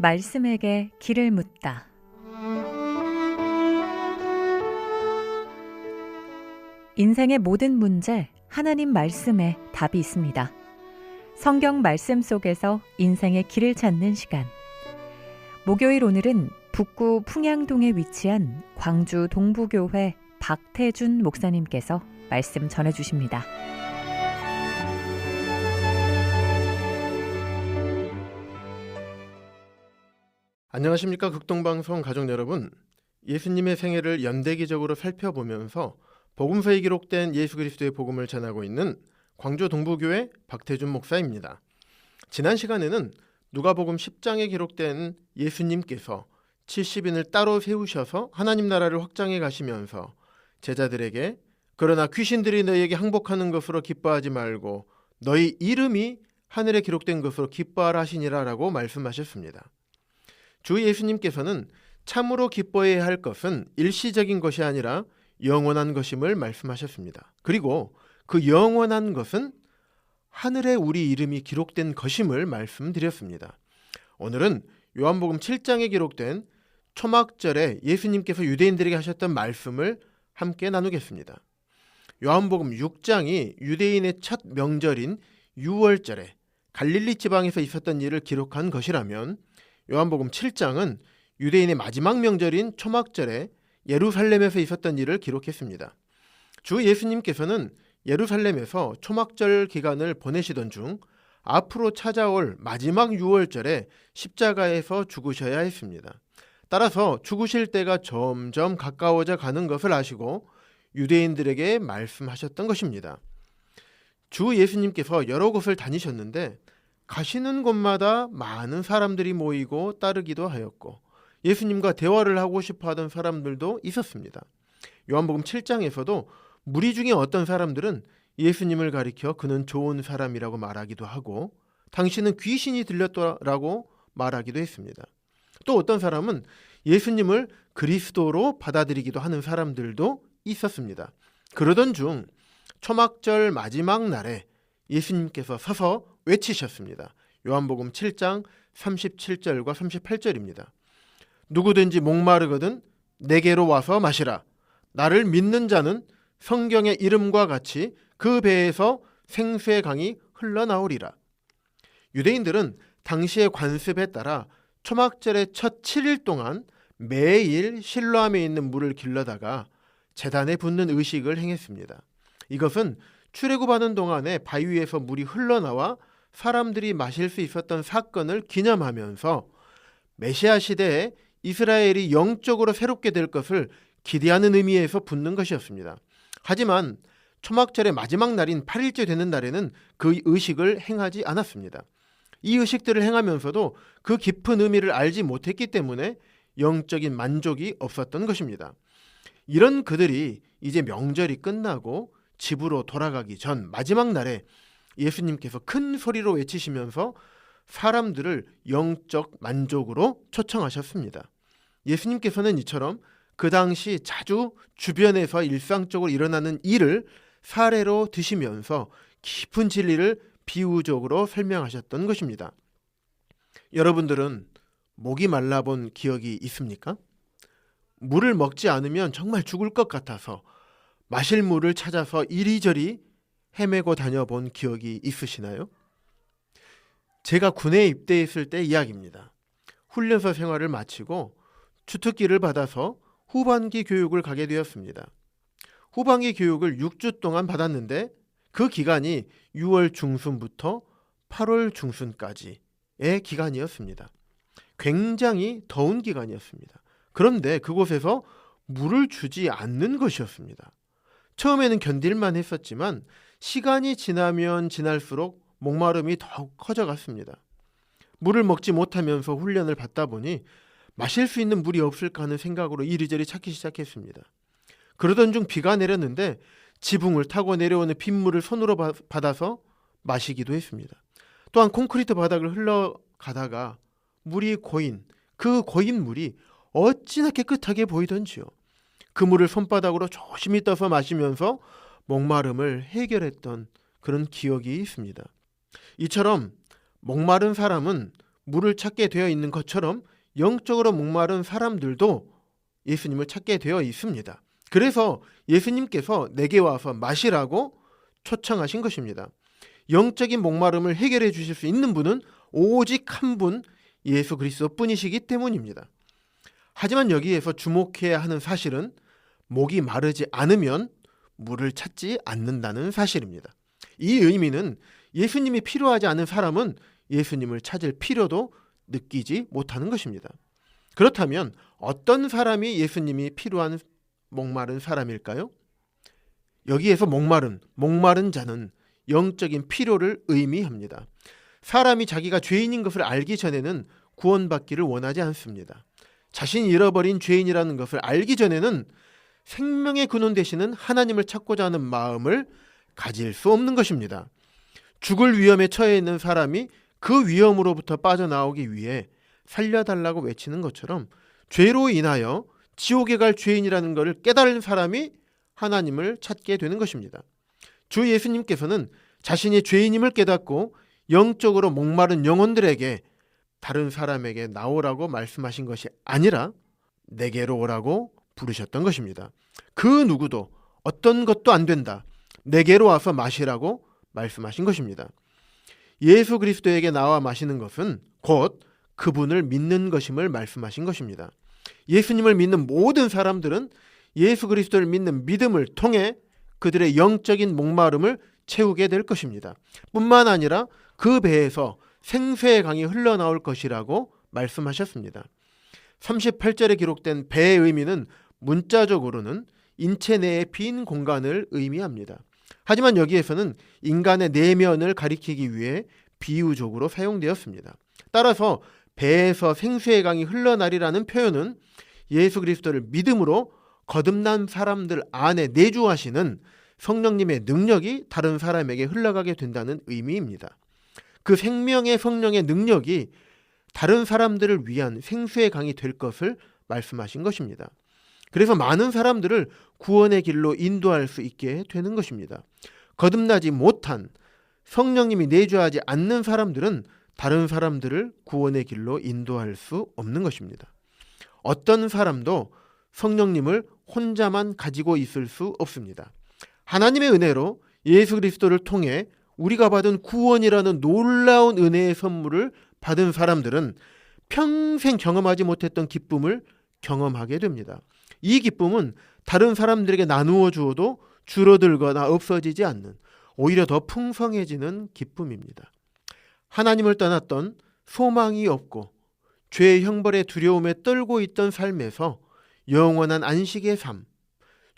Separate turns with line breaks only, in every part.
말씀에게 길을 묻다. 인생의 모든 문제, 하나님 말씀에 답이 있습니다. 성경 말씀 속에서 인생의 길을 찾는 시간. 목요일 오늘은 북구 풍양동에 위치한 광주 동부교회 박태준 목사님께서 말씀 전해 주십니다.
안녕하십니까 극동방송 가족 여러분 예수님의 생애를 연대기적으로 살펴보면서 복음서에 기록된 예수 그리스도의 복음을 전하고 있는 광주 동부교회 박태준 목사입니다. 지난 시간에는 누가복음 10장에 기록된 예수님께서 70인을 따로 세우셔서 하나님 나라를 확장해 가시면서 제자들에게 그러나 귀신들이 너희에게 항복하는 것으로 기뻐하지 말고 너희 이름이 하늘에 기록된 것으로 기뻐하라 하시니라라고 말씀하셨습니다. 주 예수님께서는 참으로 기뻐해야 할 것은 일시적인 것이 아니라 영원한 것임을 말씀하셨습니다. 그리고 그 영원한 것은 하늘에 우리 이름이 기록된 것임을 말씀드렸습니다. 오늘은 요한복음 7장에 기록된 초막절에 예수님께서 유대인들에게 하셨던 말씀을 함께 나누겠습니다. 요한복음 6장이 유대인의 첫 명절인 6월절에 갈릴리 지방에서 있었던 일을 기록한 것이라면 요한복음 7장은 유대인의 마지막 명절인 초막절에 예루살렘에서 있었던 일을 기록했습니다. 주 예수님께서는 예루살렘에서 초막절 기간을 보내시던 중 앞으로 찾아올 마지막 6월절에 십자가에서 죽으셔야 했습니다. 따라서 죽으실 때가 점점 가까워져 가는 것을 아시고 유대인들에게 말씀하셨던 것입니다. 주 예수님께서 여러 곳을 다니셨는데 가시는 곳마다 많은 사람들이 모이고 따르기도 하였고 예수님과 대화를 하고 싶어 하던 사람들도 있었습니다. 요한복음 7장에서도 무리 중에 어떤 사람들은 예수님을 가리켜 그는 좋은 사람이라고 말하기도 하고 당신은 귀신이 들렸더라고 말하기도 했습니다. 또 어떤 사람은 예수님을 그리스도로 받아들이기도 하는 사람들도 있었습니다. 그러던 중 초막절 마지막 날에 예수님께서 서서 외치셨습니다. 요한복음 7장 37절과 38절입니다. 누구든지 목마르거든 내게로 와서 마시라. 나를 믿는 자는 성경의 이름과 같이 그 배에서 생수의 강이 흘러나오리라. 유대인들은 당시의 관습에 따라 초막절의 첫 7일 동안 매일 실로암에 있는 물을 길러다가 재단에 붓는 의식을 행했습니다. 이것은 출애굽하는 동안에 바위 위에서 물이 흘러나와 사람들이 마실 수 있었던 사건을 기념하면서 메시아 시대에 이스라엘이 영적으로 새롭게 될 것을 기대하는 의미에서 붙는 것이었습니다. 하지만 초막절의 마지막 날인 8일째 되는 날에는 그 의식을 행하지 않았습니다. 이 의식들을 행하면서도 그 깊은 의미를 알지 못했기 때문에 영적인 만족이 없었던 것입니다. 이런 그들이 이제 명절이 끝나고 집으로 돌아가기 전 마지막 날에 예수님께서 큰 소리로 외치시면서 사람들을 영적 만족으로 초청하셨습니다. 예수님께서는 이처럼 그 당시 자주 주변에서 일상적으로 일어나는 일을 사례로 드시면서 깊은 진리를 비유적으로 설명하셨던 것입니다. 여러분들은 목이 말라본 기억이 있습니까? 물을 먹지 않으면 정말 죽을 것 같아서 마실 물을 찾아서 이리저리 헤매고 다녀본 기억이 있으시나요? 제가 군에 입대했을 때 이야기입니다. 훈련소 생활을 마치고 주특기를 받아서 후반기 교육을 가게 되었습니다. 후반기 교육을 6주 동안 받았는데 그 기간이 6월 중순부터 8월 중순까지의 기간이었습니다. 굉장히 더운 기간이었습니다. 그런데 그곳에서 물을 주지 않는 것이었습니다. 처음에는 견딜만 했었지만 시간이 지나면 지날수록 목마름이 더욱 커져갔습니다. 물을 먹지 못하면서 훈련을 받다 보니 마실 수 있는 물이 없을까 하는 생각으로 이리저리 찾기 시작했습니다. 그러던 중 비가 내렸는데 지붕을 타고 내려오는 빗물을 손으로 받아서 마시기도 했습니다. 또한 콘크리트 바닥을 흘러가다가 물이 고인 그 고인 물이 어찌나 깨끗하게 보이던지요. 그 물을 손바닥으로 조심히 떠서 마시면서 목마름을 해결했던 그런 기억이 있습니다. 이처럼 목마른 사람은 물을 찾게 되어 있는 것처럼 영적으로 목마른 사람들도 예수님을 찾게 되어 있습니다. 그래서 예수님께서 내게 와서 마시라고 초청하신 것입니다. 영적인 목마름을 해결해 주실 수 있는 분은 오직 한 분 예수 그리스도뿐이시기 때문입니다. 하지만 여기에서 주목해야 하는 사실은 목이 마르지 않으면 물을 찾지 않는다는 사실입니다. 이 의미는 예수님이 필요하지 않은 사람은 예수님을 찾을 필요도 느끼지 못하는 것입니다. 그렇다면 어떤 사람이 예수님이 필요한 목마른 사람일까요? 여기에서 목마른, 목마른 자는 영적인 필요를 의미합니다. 사람이 자기가 죄인인 것을 알기 전에는 구원받기를 원하지 않습니다. 자신이 잃어버린 죄인이라는 것을 알기 전에는 생명의 근원 되시는 하나님을 찾고자 하는 마음을 가질 수 없는 것입니다. 죽을 위험에 처해 있는 사람이 그 위험으로부터 빠져나오기 위해 살려달라고 외치는 것처럼 죄로 인하여 지옥에 갈 죄인이라는 것을 깨달은 사람이 하나님을 찾게 되는 것입니다. 주 예수님께서는 자신이 죄인임을 깨닫고 영적으로 목마른 영혼들에게 다른 사람에게 나오라고 말씀하신 것이 아니라 내게로 오라고 부르셨던 것입니다. 그 누구도 어떤 것도 안 된다. 내게로 와서 마시라고 말씀하신 것입니다. 예수 그리스도에게 나와 마시는 것은 곧 그분을 믿는 것임을 말씀하신 것입니다. 예수님을 믿는 모든 사람들은 예수 그리스도를 믿는 믿음을 통해 그들의 영적인 목마름을 채우게 될 것입니다. 뿐만 아니라 그 배에서 생수의 강이 흘러나올 것이라고 말씀하셨습니다. 38절에 기록된 배의 의미는 문자적으로는 인체 내의 빈 공간을 의미합니다. 하지만 여기에서는 인간의 내면을 가리키기 위해 비유적으로 사용되었습니다. 따라서 배에서 생수의 강이 흘러나리라는 표현은 예수 그리스도를 믿음으로 거듭난 사람들 안에 내주하시는 성령님의 능력이 다른 사람에게 흘러가게 된다는 의미입니다. 그 생명의 성령의 능력이 다른 사람들을 위한 생수의 강이 될 것을 말씀하신 것입니다. 그래서 많은 사람들을 구원의 길로 인도할 수 있게 되는 것입니다. 거듭나지 못한 성령님이 내주하지 않는 사람들은 다른 사람들을 구원의 길로 인도할 수 없는 것입니다. 어떤 사람도 성령님을 혼자만 가지고 있을 수 없습니다. 하나님의 은혜로 예수 그리스도를 통해 우리가 받은 구원이라는 놀라운 은혜의 선물을 받은 사람들은 평생 경험하지 못했던 기쁨을 경험하게 됩니다. 이 기쁨은 다른 사람들에게 나누어 주어도 줄어들거나 없어지지 않는 오히려 더 풍성해지는 기쁨입니다. 하나님을 떠났던 소망이 없고 죄의 형벌의 두려움에 떨고 있던 삶에서 영원한 안식의 삶,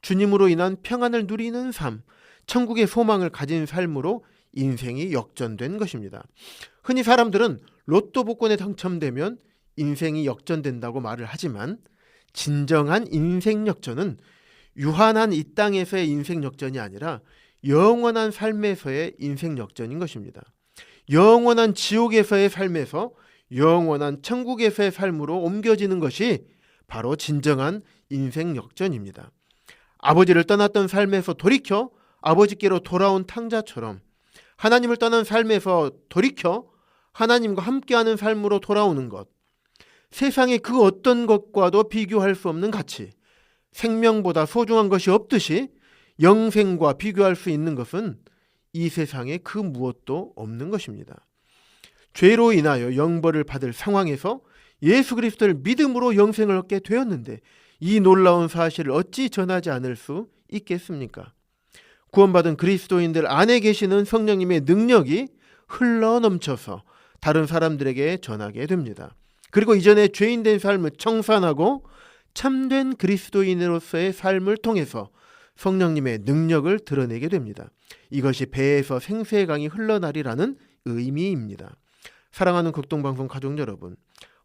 주님으로 인한 평안을 누리는 삶, 천국의 소망을 가진 삶으로 인생이 역전된 것입니다. 흔히 사람들은 로또 복권에 당첨되면 인생이 역전된다고 말을 하지만 진정한 인생 역전은 유한한 이 땅에서의 인생 역전이 아니라 영원한 삶에서의 인생 역전인 것입니다. 영원한 지옥에서의 삶에서 영원한 천국에서의 삶으로 옮겨지는 것이 바로 진정한 인생 역전입니다. 아버지를 떠났던 삶에서 돌이켜 아버지께로 돌아온 탕자처럼 하나님을 떠난 삶에서 돌이켜 하나님과 함께하는 삶으로 돌아오는 것. 세상의 그 어떤 것과도 비교할 수 없는 가치. 생명보다 소중한 것이 없듯이 영생과 비교할 수 있는 것은 이 세상에 그 무엇도 없는 것입니다. 죄로 인하여 영벌을 받을 상황에서 예수 그리스도를 믿음으로 영생을 얻게 되었는데 이 놀라운 사실을 어찌 전하지 않을 수 있겠습니까? 구원받은 그리스도인들 안에 계시는 성령님의 능력이 흘러 넘쳐서 다른 사람들에게 전하게 됩니다. 그리고 이전에 죄인된 삶을 청산하고 참된 그리스도인으로서의 삶을 통해서 성령님의 능력을 드러내게 됩니다. 이것이 배에서 생수의 강이 흘러나리라는 의미입니다. 사랑하는 극동방송 가족 여러분,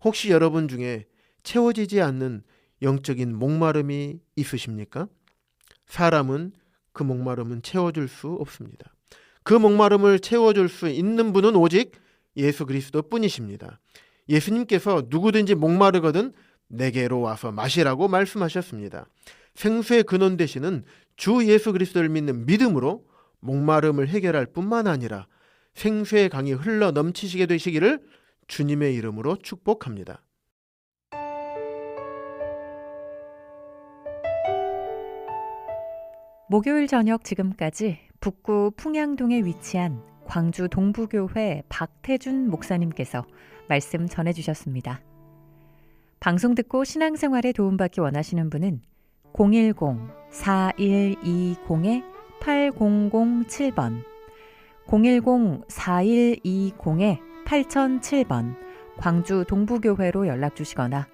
혹시 여러분 중에 채워지지 않는 영적인 목마름이 있으십니까? 사람은 그 목마름은 채워줄 수 없습니다. 그 목마름을 채워줄 수 있는 분은 오직 예수 그리스도 뿐이십니다. 예수님께서 누구든지 목마르거든 내게로 와서 마시라고 말씀하셨습니다. 생수의 근원 되시는 주 예수 그리스도를 믿는 믿음으로 목마름을 해결할 뿐만 아니라 생수의 강이 흘러 넘치시게 되시기를 주님의 이름으로 축복합니다.
목요일 저녁 지금까지 북구 풍양동에 위치한 광주 동부교회 박태준 목사님께서 말씀 전해주셨습니다. 방송 듣고 신앙생활에 도움받기 원하시는 분은 010-4120-8007번 010-4120-8007번 광주 동부교회로 연락 주시거나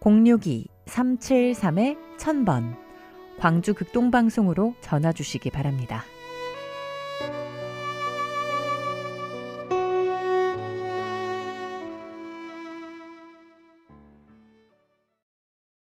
062-373-1000번 광주 극동방송으로 전화 주시기 바랍니다.